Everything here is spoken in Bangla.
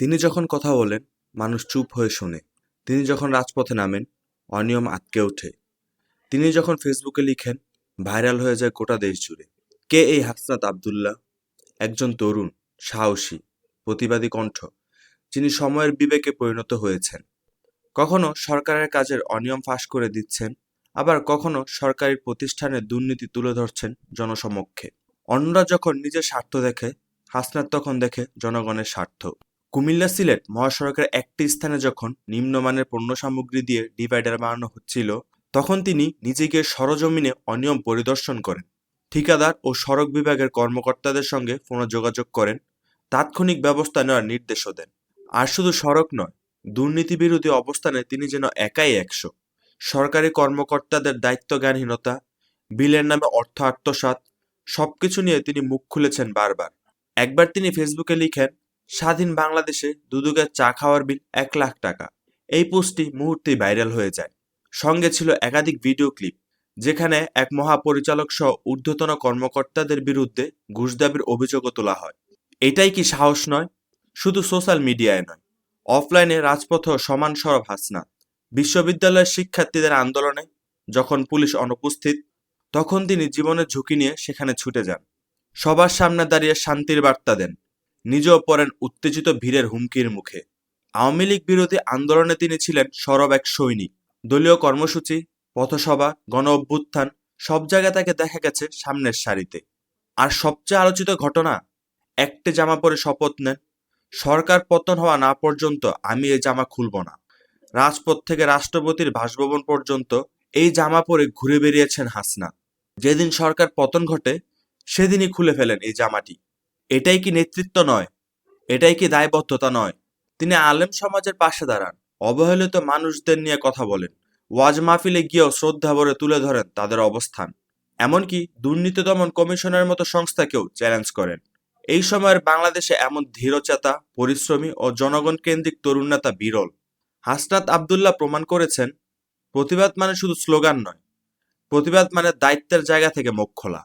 তিনি যখন কথা বলেন, মানুষ চুপ হয়ে শোনে। তিনি যখন রাজপথে নামেন, অনিয়ম আটকে ওঠে। তিনি যখন ফেসবুকে লিখেন, ভাইরাল হয়ে যায় গোটা দেশ জুড়ে। কে এই হাসনাত আবদুল্লাহ? একজন তরুণ, সাহসী, প্রতিবাদী কণ্ঠ, যিনি সময়ের বিবেকে পরিণত হয়েছেন। কখনো সরকারের কাজের অনিয়ম ফাঁস করে দিচ্ছেন, আবার কখনো সরকারি প্রতিষ্ঠানের দুর্নীতি তুলে ধরছেন জনসমক্ষে। অন্যরা যখন নিজের স্বার্থ দেখে, হাসনাত তখন দেখে জনগণের স্বার্থ। কুমিল্লা সিলেট মহাসড়কের একটি স্থানে যখন নিম্নমানের পণ্য সামগ্রী দিয়ে ডিভাইডার বানানো হচ্ছিল, তখন তিনি নিজেকে সরজমিনে অনিয়ম পরিদর্শন করেন। ঠিকাদার ও সড়ক বিভাগের কর্মকর্তাদের সঙ্গে ফোনে যোগাযোগ করেন, তাৎক্ষণিক ব্যবস্থা নেওয়ার নির্দেশও দেন। আর শুধু সড়ক নয় দুর্নীতি বিরোধী অবস্থানে তিনি যেন একাই একশো। সরকারি কর্মকর্তাদের দায়িত্বজ্ঞানহীনতা, বিলের নামে অর্থ আত্মসাৎ, সবকিছু নিয়ে তিনি মুখ খুলেছেন বারবার। একবার তিনি ফেসবুকে লিখেন স্বাধীন বাংলাদেশে দুদুকের চা খাওয়ার বিল এক লাখ টাকা। এই পোস্টটি মুহূর্তেই ভাইরাল হয়ে যায়। সঙ্গে ছিল একাধিক ভিডিও ক্লিপ, যেখানে এক মহাপরিচালক সহ ঊর্ধ্বতন কর্মকর্তাদের বিরুদ্ধে ঘুষ দাবির অভিযোগও তোলা হয়। এটাই কি সাহস নয়? শুধু সোশ্যাল মিডিয়ায় নয়, অফলাইনে রাজপথেও সমান সরব হাসনাত। বিশ্ববিদ্যালয়ের শিক্ষার্থীদের আন্দোলনে যখন পুলিশ অনুপস্থিত, তখন তিনি জীবনের ঝুঁকি নিয়ে সেখানে ছুটে যান। সবার সামনে দাঁড়িয়ে শান্তির বার্তা দেন। নিজেও পড়েন উত্তেজিত ভিড়ের হুমকির মুখে। আওয়ামী লীগ বিরোধী আন্দোলনে তিনি ছিলেন সরব এক সৈনিক। দলীয় কর্মসূচি, পথসভা, গণ অভ্যুত্থান, সব জায়গায় তাকে দেখা গেছে সামনের সারিতে। আর সবচেয়ে আলোচিত ঘটনা, একটি জামা পরে শপথ নেন। সরকার পতন হওয়া না পর্যন্ত আমি এই জামা খুলব না। রাজপথ থেকে রাষ্ট্রপতির বাসভবন পর্যন্ত এই জামা পরে ঘুরে বেরিয়েছেন হাসনা যেদিন সরকার পতন ঘটে, সেদিনই খুলে ফেলেন এই জামাটি। এটাই কি নেতৃত্ব নয়? এটাই কি দায়বদ্ধতা নয়? তিনি আলেম সমাজের পাশে দাঁড়ান। অবহেলিত মানুষদের নিয়ে কথা বলেন। ওয়াজ মাহফিলে গিয়েও শ্রদ্ধা ভরে তুলে ধরেন তাদের অবস্থান। এমনকি দুর্নীতি দমন কমিশনের মতো সংস্থাকেও চ্যালেঞ্জ করেন। এই সময়ের বাংলাদেশে এমন ধীরচেতা, পরিশ্রমী ও জনগণ কেন্দ্রিক তরুণ নেতা বিরল। হাসনাত আবদুল্লাহ প্রমাণ করেছেন, প্রতিবাদ মানে শুধু স্লোগান নয়, প্রতিবাদ মানে দায়িত্বের জায়গা থেকে মুখ খোলা।